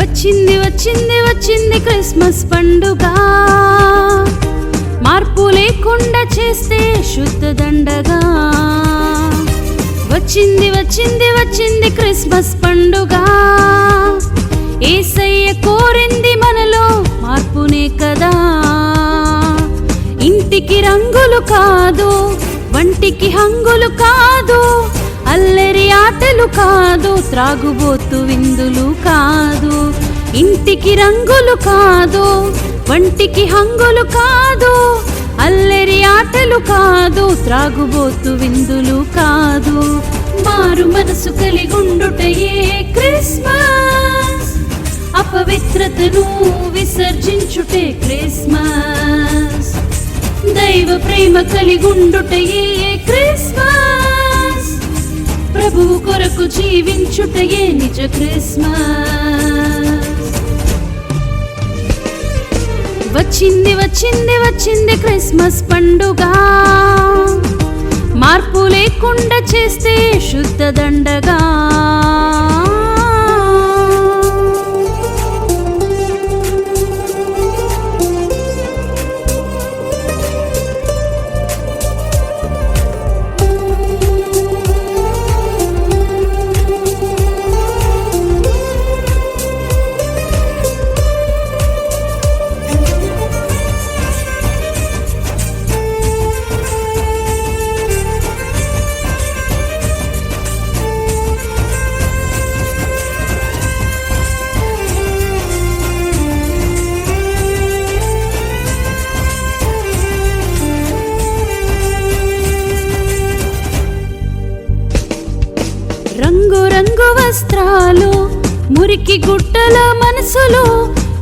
వచ్చింది వచ్చింది వచ్చింది క్రిస్మస్ పండుగ. మార్పు లేకుండా చేస్తే శుద్ధ దండగా. వచ్చింది వచ్చింది వచ్చింది క్రిస్మస్ పండుగ. ఏసయ్య కోరింది మనలో మార్పునే కదా. ఇంటికి రంగులు కాదు వంటికి హంగులు కాదు. అల్లరి ఆటలు కాదు త్రాగుబోతు విందులు కాదు ఇంటికి రంగులు కాదు వంటికి హంగులు కాదు అల్లరి ఆటలు కాదు త్రాగుబోతు విందులు కాదు. మారు మనసు కలిగుండుటయే క్రిస్మస్? అపవిత్రతను విసర్జించుటే క్రిస్మస్. దైవ ప్రేమ కలిగుండుటయే క్రిస్మస్? ప్రభు కొరకు జీవించుటయే నిజ క్రిస్మస్. వచ్చింది వచ్చింది వచ్చింది క్రిస్మస్ పండుగ. మార్పు లేకుండా చేస్తే శుద్ధ దండగా. వస్త్రాలు మురికి గుట్టల మనసులు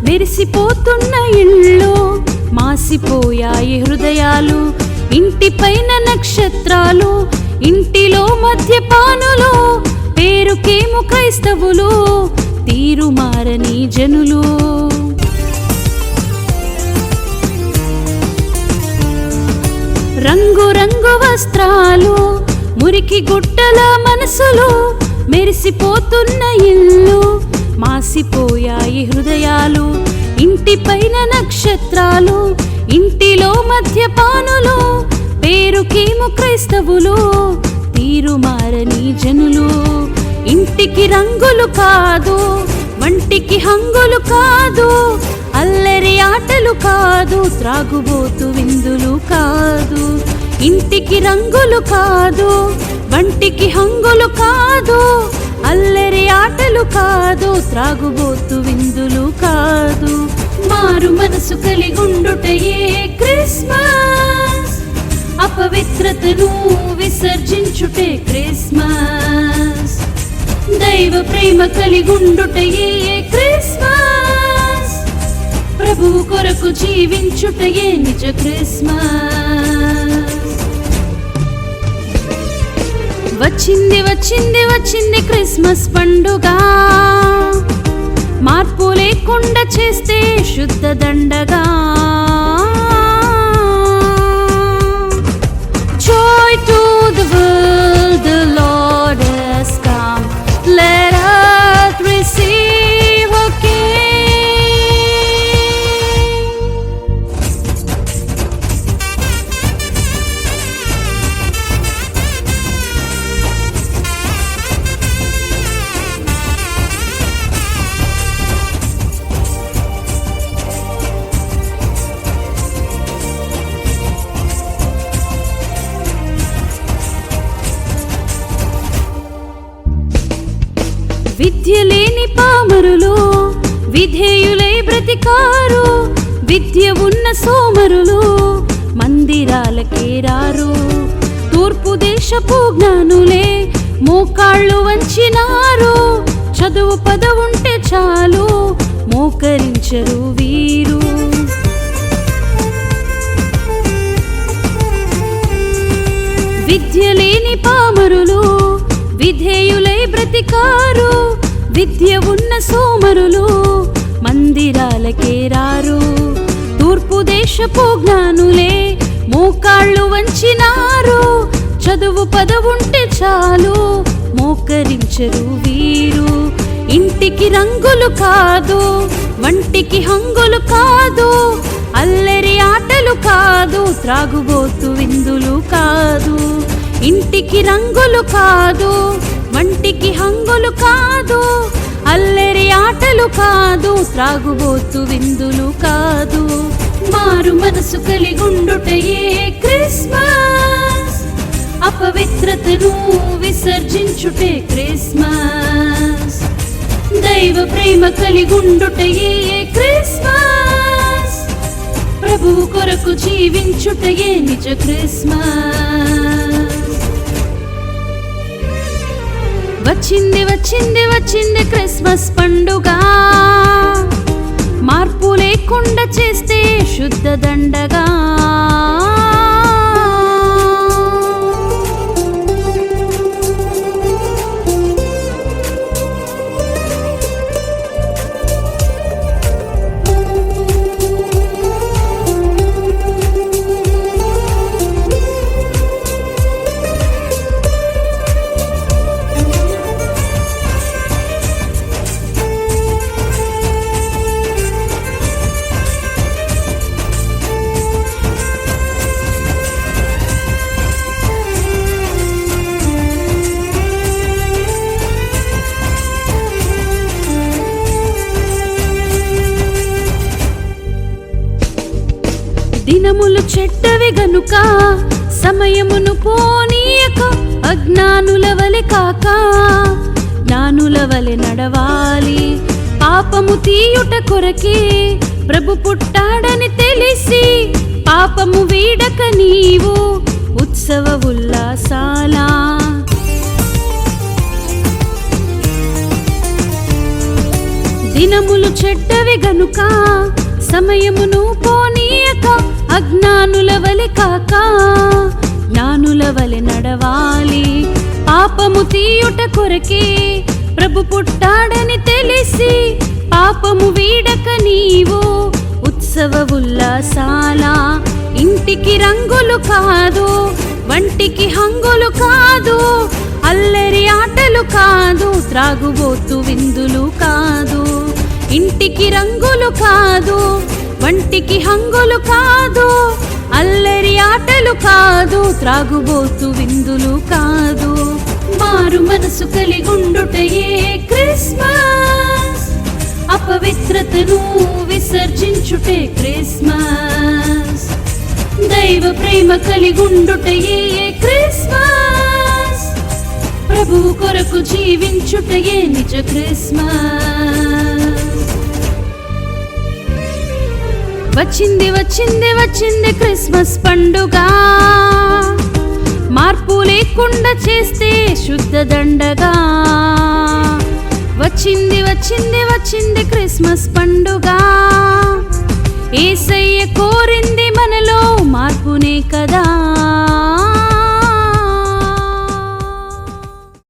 మెరిసిపోతున్న ఇళ్ళు మాసిపోయాయి హృదయాలు ఇంటిపైన నక్షత్రాలు ఇంటిలో మద్యపానులు పేరుకేము క్రైస్తవులు తీరు మారని జనులు. రంగు రంగు వస్త్రాలు మురికి గుట్టల మనసులు మెరిసిపోతున్న ఇల్లు మాసిపోయాయి హృదయాలు ఇంటిపైన నక్షత్రాలు ఇంటిలో మద్యపానులు పేరుకేము క్రైస్తవులు తీరు మారని జనులు. ఇంటికి రంగులు కాదు వంటికి హంగులు కాదు అల్లరి ఆటలు కాదు త్రాగుబోతు విందులు కాదు. ఇంటికి రంగులు కాదు వంటికి హంగులు కాదు అల్లరి ఆటలు కాదు త్రాగుబోతు విందులు కాదు. మారు మనసు కలిగుండుటయే క్రిస్మస్? అపవిత్రతను విసర్జించుటే క్రిస్మస్. దైవ ప్రేమ కలిగుండుటయే క్రిస్మస్? ప్రభువు కొరకు జీవించుటయే నిజ క్రిస్మస్? వచ్చింది వచ్చింది వచ్చింది క్రిస్మస్ పండుగ. మార్పు లేకుండా చేస్తే శుద్ధ దండగా. విద్య లేని పామరులు విధేయులై బ్రతికారు విద్య ఉన్న సోమరులు మందిరాలకే రారు. తూర్పు దేశపు జ్ఞానులే మోకాళ్ళు వంచినారు. చదువు పదవుంటే చాలు మోకరించరు వీరు. విద్య లేని పామరులు బ్రతికారు విద్య ఉన్న సోమరులు మందిరాలకే రారు. తూర్పు దేశపు జ్ఞానులే మోకాళ్ళు వంచినారు. చదువు పదవుంటే చాలు మోకరించరు వీరు. ఇంటికి రంగులు కాదు వంటికి హంగులు కాదు అల్లరి ఆటలు కాదు త్రాగుబోతు విందులు కాదు. ఇంటికి రంగులు కాదు వంటికి హంగులు కాదు అల్లరి ఆటలు కాదు త్రాగుబోతు విందులు కాదు. మారు మనసు కలిగుండుటయే క్రిస్మస్? అపవిత్రతను విసర్జించుటే క్రిస్మస్. దైవ ప్రేమ కలిగుండుటయే క్రిస్మస్? ప్రభువు కొరకు జీవించుటయే నిజ క్రిస్మస్? వచ్చింది వచ్చింది వచ్చింది క్రిస్మస్ పండుగ. మార్పు లేకుండా చేస్తే శుద్ధ దండగా దినములు చెడ్డవి గనుక సమయమును పోనీయక అజ్ఞానుల వలె కాక జ్ఞానుల వలె నడవాలి. పాపము తీయుట కొరకే ప్రభు పుట్టాడని తెలిసి పాపము వీడక నీవు ఉత్సవ ఉల్లాసాల దినములు చెడ్డవి గనుక సమయమును పోనీయక అజ్ఞానుల వలె కాక జ్ఞానుల వలె నడవాలి. పాపము తీయుట కొరకే ప్రభు పుట్టాడని తెలిసి పాపము వీడక నీవు ఉత్సవ ఉల్లాసాల. ఇంటికి రంగులు కాదు వంటికి హంగులు కాదు అల్లరి ఆటలు కాదు త్రాగుబోతు విందులు కాదు. ఇంటికి రంగులు కాదు వంటికి హంగులు కాదు అల్లరి ఆటలు కాదు త్రాగుబోతు విందులు కాదు. మారు మనసు కలిగుండుటయే క్రిస్మస్? అపవిత్రతను విసర్జించుటే క్రిస్మస్. దైవ ప్రేమ కలిగుండుటయే క్రిస్మస్? ప్రభువు కొరకు జీవించుటయే నిజ క్రిస్మస్? వచ్చింది వచ్చింది వచ్చింది క్రిస్మస్ పండుగ. మార్పు లేకుండా చేస్తే శుద్ధ దండగా. వచ్చింది వచ్చింది వచ్చింది క్రిస్మస్ పండుగ. ఏసయ్య కోరింది మనలో మార్పునే కదా.